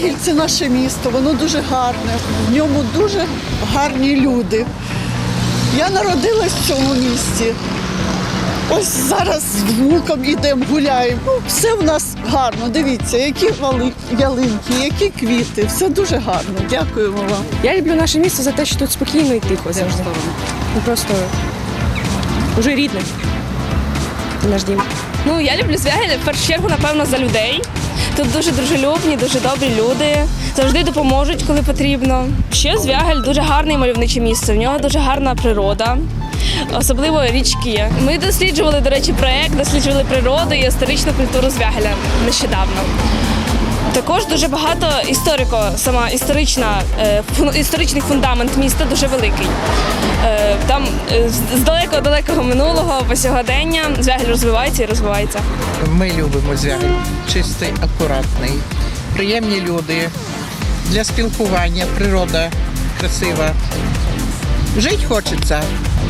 Звягіль це наше місто, воно дуже гарне, в ньому дуже гарні люди. Я народилась в цьому місті. Ось зараз з внуком йдемо, гуляємо. Ну, все в нас гарно. Дивіться, які ялинки, які квіти. Все дуже гарно. Дякуємо вам. Я люблю наше місто за те, що тут спокійно і тихо завжди. Ну, Просто вже рідне. Наш дім. Ну, я люблю Звягель в першу чергу, напевно, за людей. Тут дуже дружелюбні, дуже добрі люди. Завжди допоможуть, коли потрібно. Ще Звягель дуже гарне і мальовниче місце. В нього дуже гарна природа, особливо річки. Ми досліджували, до речі, проект, досліджували природу і історичну культуру Звягеля нещодавно. Також дуже багато історико, сама історична, е, історичний фундамент міста дуже великий. Е, Там е, з- з далекого далекого минулого по сьогодення Звягель розвивається і розвивається. Ми любимо звягель. Чистий, акуратний, приємні люди. Для спілкування, природа красива. Жити хочеться.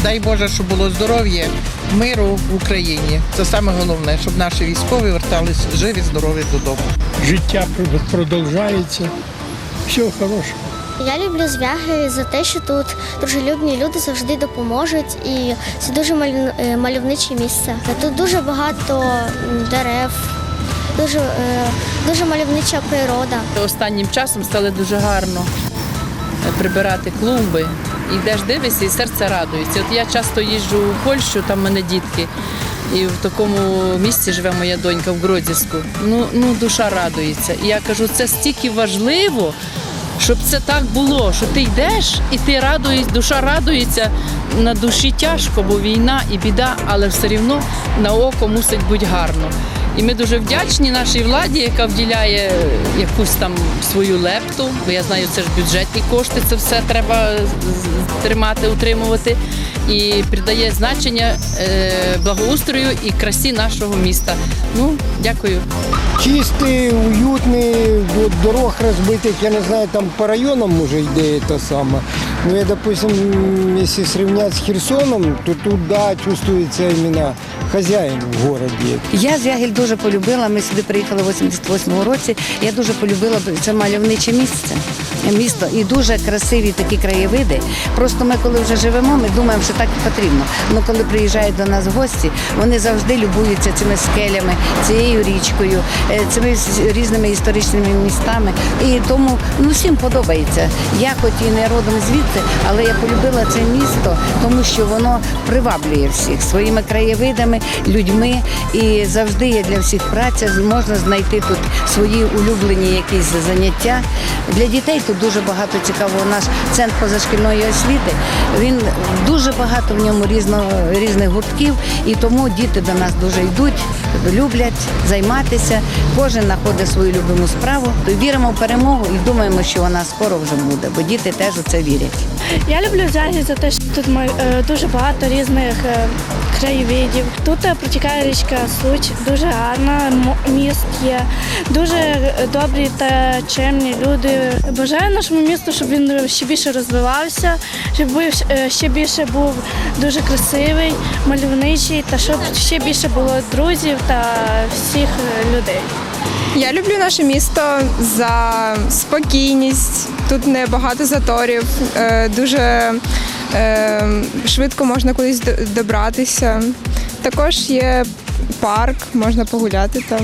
Дай Боже, щоб було здоров'я, миру в Україні. Це саме головне, щоб наші військові вертались живі, здорові додому. життя продовжується. Всього хорошого. Я люблю звяги за те, що тут дружелюбні люди завжди допоможуть, і це дуже е, мальовниче місце. Тут дуже багато дерев, дуже, е, дуже мальовнича природа. Останнім часом стало дуже гарно е, прибирати клумби. Йдеш, дивишся, і серце радується. От я часто їжджу у Польщу, там в мене дітки. І в такому місці живе моя донька в Гродзівську. Ну, ну душа радується. І я кажу, це стільки важливо, щоб це так було, що ти йдеш і ти радуєш, душа радується. На душі тяжко, бо війна і біда, але все рівно на око мусить бути гарно. І ми дуже вдячні нашій владі, яка вділяє якусь там свою лепту, бо я знаю, це ж бюджетні кошти, це все треба тримати, утримувати І придає значення е, благоустрою і красі нашого міста. Ну, дякую. чистый, уютный, вот дорог разбитых, я не знаю, там по районам уже йде это самое. Но я, допустим, м, если сравнять с Херсоном, то тут, да, чувствуется именно хозяин в городе. Я Звягіль дуже полюбила. Ми сюди приїхали в 88-му році. Я дуже полюбила це мальовниче місце. Місто і дуже красиві такі краєвиди. Просто ми, коли вже живемо, ми думаємо, що так і потрібно. Ну коли приїжджають до нас гості, вони завжди любуються цими скелями, цією річкою, е, цими різними історичними містами. І тому ну всім подобається. Я хоч і не родом звідти, але я полюбила це місто, тому що воно приваблює всіх своїми краєвидами, людьми. І завжди є для всіх праця. Можна знайти тут свої улюблені якісь заняття. Для дітей тут дуже багато цікавого. Наш центр позашкільної освіти. Він дуже багато в ньому різно, різних гуртків, і тому діти до нас дуже йдуть, люблять займатися. Кожен знаходить свою любиму справу. Віримо в перемогу і думаємо, що вона скоро вже буде, бо діти теж у це вірять. Я люблю Звягіль за те, що тут е, дуже багато різних е, краєвидів. Тут е, протікає річка Случ, дуже гарна, міст є, дуже е, добрі та чемні люди. Бажаю нашому місту, щоб він ще більше розвивався, щоб е, ще більше був дуже красивий, мальовничий, та щоб ще більше було друзів та всіх людей. Я люблю наше місто за спокійність. Тут не багато заторів, дуже швидко можна кудись добратися. Також є парк, можна погуляти там.